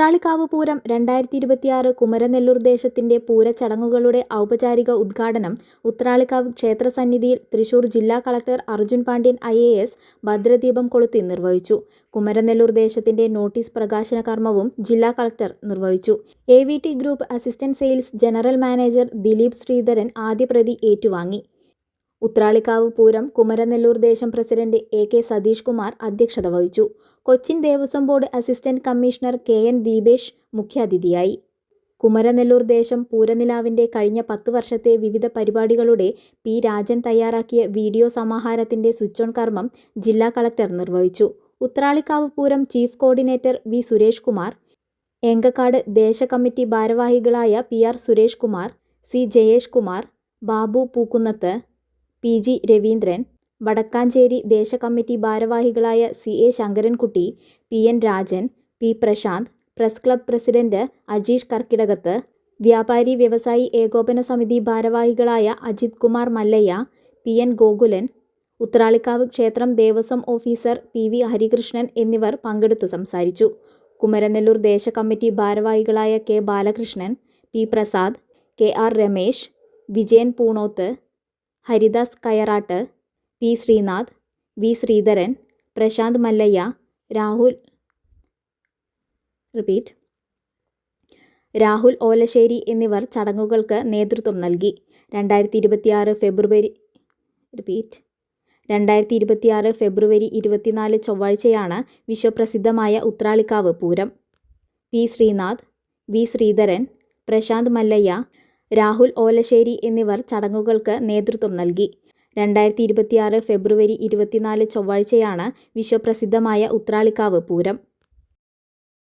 ഉത്രാളിക്കാവ് പൂരം രണ്ടായിരത്തി ഇരുപത്തിയാറ് കുമരനെല്ലൂർ ദേശത്തിന്റെ പൂരച്ചടങ്ങുകളുടെ ഔപചാരിക ഉദ്ഘാടനം ഉത്രാളിക്കാവ് ക്ഷേത്രസന്നിധിയിൽ തൃശൂർ ജില്ലാ collector Arjun Pandian I A S ഭദ്രദീപം കൊളുത്തി നിർവഹിച്ചു. കുമരനെല്ലൂർ ദേശത്തിന്റെ നോട്ടീസ് പ്രകാശന കർമ്മവും ജില്ലാ കളക്ടർ നിർവഹിച്ചു. A V T group assistant sales general manager Dileep Sreedharan ആദ്യപ്രതി ഏറ്റുവാങ്ങി. ഉത്രാളിക്കാവ് പൂരം കുമരനെല്ലൂർ ദേശം president A K Satheesh Kumar അധ്യക്ഷത വഹിച്ചു. Cochin Devaswom board assistant commissioner K N Deepesh മുഖ്യാതിഥിയായി. കുമരനെല്ലൂർ ദേശം പൂരനിലാവിന്റെ കഴിഞ്ഞ പത്ത് വർഷത്തെ വിവിധ പരിപാടികളുടെ പി രാജൻ തയ്യാറാക്കിയ വീഡിയോ സമാഹാരത്തിന്റെ സ്വിച്ച് ഓൺ കർമ്മം ജില്ലാ കളക്ടർ നിർവഹിച്ചു. Uthralikkavu Pooram chief coordinator V Suresh Kumar Engakkad ദേശ കമ്മിറ്റി ഭാരവാഹികളായ P R Suresh Kumar C Jayesh Kumar Babu Pookkunnath P G Raveendran Vadakkanchery ദേശകമ്മിറ്റി ഭാരവാഹികളായ C A Sankarankutty P N Rajan P Prasanth press club president Ajeesh Karkkidakath വ്യാപാരി വ്യവസായി ഏകോപന സമിതി ഭാരവാഹികളായ Ajith Kumar Mallayya P N Gokulan Uthralikkavu ക്ഷേത്രം Devaswom officer P V Harikrishnan എന്നിവർ പങ്കെടുത്തു സംസാരിച്ചു. കുമരനെല്ലൂർ ദേശകമ്മിറ്റി ഭാരവാഹികളായ K Balakrishnan P Prasad K R Ramesh Vijayan Poonoth Haridas Kayarat P Sreenath V Sreedharan Prasanth Mallaya Rahul repeat Rahul Olassery എന്നിവർ ചടങ്ങുകൾക്ക് നേതൃത്വം നൽകി. രണ്ടായിരത്തി ഇരുപത്തിയാറ് ഫെബ്രുവരി റിപ്പീറ്റ് രണ്ടായിരത്തി ഇരുപത്തിയാറ് ഫെബ്രുവരി ഇരുപത്തിനാല് ചൊവ്വാഴ്ചയാണ് വിശ്വപ്രസിദ്ധമായ ഉത്രാളിക്കാവ് പൂരം. പി ശ്രീനാഥ് വി ശ്രീധരൻ പ്രശാന്ത് മല്ലയ്യ രാഹുൽ ഓലശ്ശേരി എന്നിവർ ചടങ്ങുകൾക്ക് നേതൃത്വം നൽകി. രണ്ടായിരത്തി ഇരുപത്തിയാറ് ഫെബ്രുവരി ഇരുപത്തിനാല് ചൊവ്വാഴ്ചയാണ് വിശ്വപ്രസിദ്ധമായ ഉത്രാളിക്കാവ് പൂരം.